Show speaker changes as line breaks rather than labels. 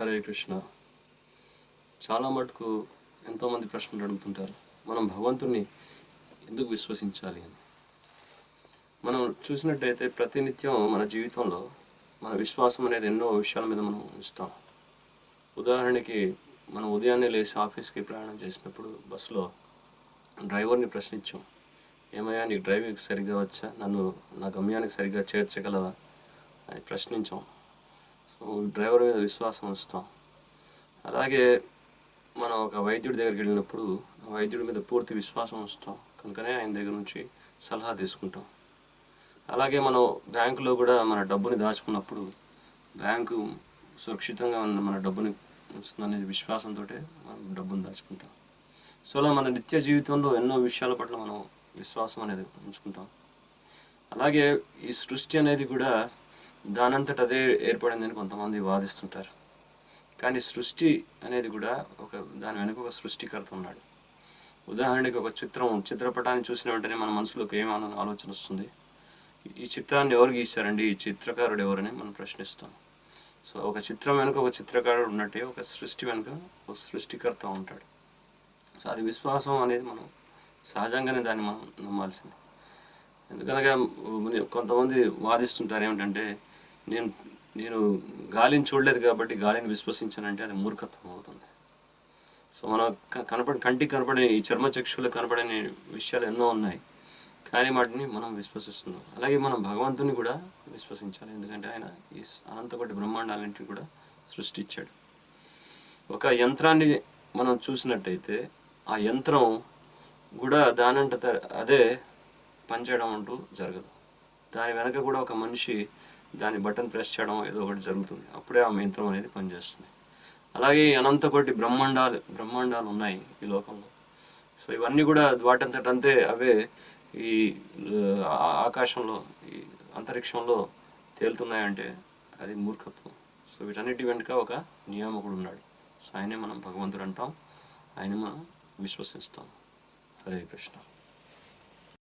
హరే కృష్ణ. చాలా మటుకు ఎంతోమంది ప్రశ్నలు అడుగుతుంటారు మనం భగవంతుణ్ణి ఎందుకు విశ్వసించాలి అని. మనం చూసినట్టయితే ప్రతినిత్యం మన జీవితంలో మన విశ్వాసం అనేది ఎన్నో విషయాల మీద మనం ఉంచుతాం. ఉదాహరణకి మనం ఉదయాన్నే లేచి ఆఫీస్కి ప్రయాణం చేసినప్పుడు బస్సులో డ్రైవర్ని ప్రశ్నించాం ఏమయ్యా నీకు డ్రైవింగ్ సరిగ్గా వచ్చా? నన్ను నా గమ్యానికి సరిగ్గా చేర్చగలవా? అని ప్రశ్నించాం. డ్రైవర్ మీద విశ్వాసం ఉంచుతాం. అలాగే మనం ఒక వైద్యుడి దగ్గరికి వెళ్ళినప్పుడు ఆ వైద్యుడి మీద పూర్తి విశ్వాసం ఉంచుతాం. కనుకనే ఆయన దగ్గర నుంచి సలహా తీసుకుంటాం. అలాగే మనం బ్యాంకులో కూడా మన డబ్బుని దాచుకున్నప్పుడు బ్యాంకు సురక్షితంగా ఉన్న మన డబ్బుని ఉంచుతుందనే విశ్వాసంతో మనం డబ్బుని దాచుకుంటాం. సో అలా మన నిత్య జీవితంలో ఎన్నో విషయాల పట్ల మనం విశ్వాసం అనేది ఉంచుకుంటాం. అలాగే ఈ సృష్టి అనేది కూడా దానంతట అదే ఏర్పడిందని కొంతమంది వాదిస్తుంటారు. కానీ సృష్టి అనేది కూడా ఒక దాని వెనుక ఒక సృష్టికర్త ఉన్నాడు. ఉదాహరణకి ఒక చిత్రం చిత్రపటాన్ని చూసిన వెంటనే మన మనసులోకి ఏమన్న ఆలోచన వస్తుంది? ఈ చిత్రాన్ని ఎవరు గీశారండి? ఈ చిత్రకారుడు ఎవరని మనం ప్రశ్నిస్తాం. సో ఒక చిత్రం వెనుక ఒక చిత్రకారుడు ఉన్నట్టే ఒక సృష్టి వెనుక ఒక సృష్టికర్త ఉంటాడు. సో అది విశ్వాసం అనేది మనం సహజంగానే దాన్ని మనం నమ్మాల్సింది. ఎందుకనగా కొంతమంది వాదిస్తుంటారు ఏమిటంటే నేను నేను గాలిని చూడలేదు కాబట్టి గాలిని విశ్వసించానంటే అది మూర్ఖత్వం అవుతుంది. సో మన కనపడి కంటికి కనపడని ఈ చర్మచక్షులు కనపడని విషయాలు ఎన్నో ఉన్నాయి. కానీ వాటిని మనం విశ్వసిస్తున్నాం. అలాగే మనం భగవంతుని కూడా విశ్వసించాలి. ఎందుకంటే ఆయన ఈ అనంతపటి బ్రహ్మాండాలన్నింటినీ కూడా సృష్టించాడు. ఒక యంత్రాన్ని మనం చూసినట్టయితే ఆ యంత్రం కూడా దానంట త- అదే పనిచేయడం అంటూ జరగదు. దాని వెనక కూడా ఒక మనిషి దాని బటన్ ప్రెస్ చేయడం ఏదో ఒకటి జరుగుతుంది. అప్పుడే ఆ యంత్రం అనేది పనిచేస్తుంది. అలాగే ఈ అనంతకోటి బ్రహ్మాండాలు బ్రహ్మాండాలు ఉన్నాయి ఈ లోకంలో. సో ఇవన్నీ కూడా వాటంతటంతే అవే ఈ ఆకాశంలో ఈ అంతరిక్షంలో తేలుతున్నాయంటే అది మూర్ఖత్వం. సో వీటన్నిటి వెనుక ఒక నియామకుడు ఉన్నాడు. సో ఆయనే మనం భగవంతుడు అంటాం. ఆయనే మనం విశ్వసిస్తాం. హరే కృష్ణ.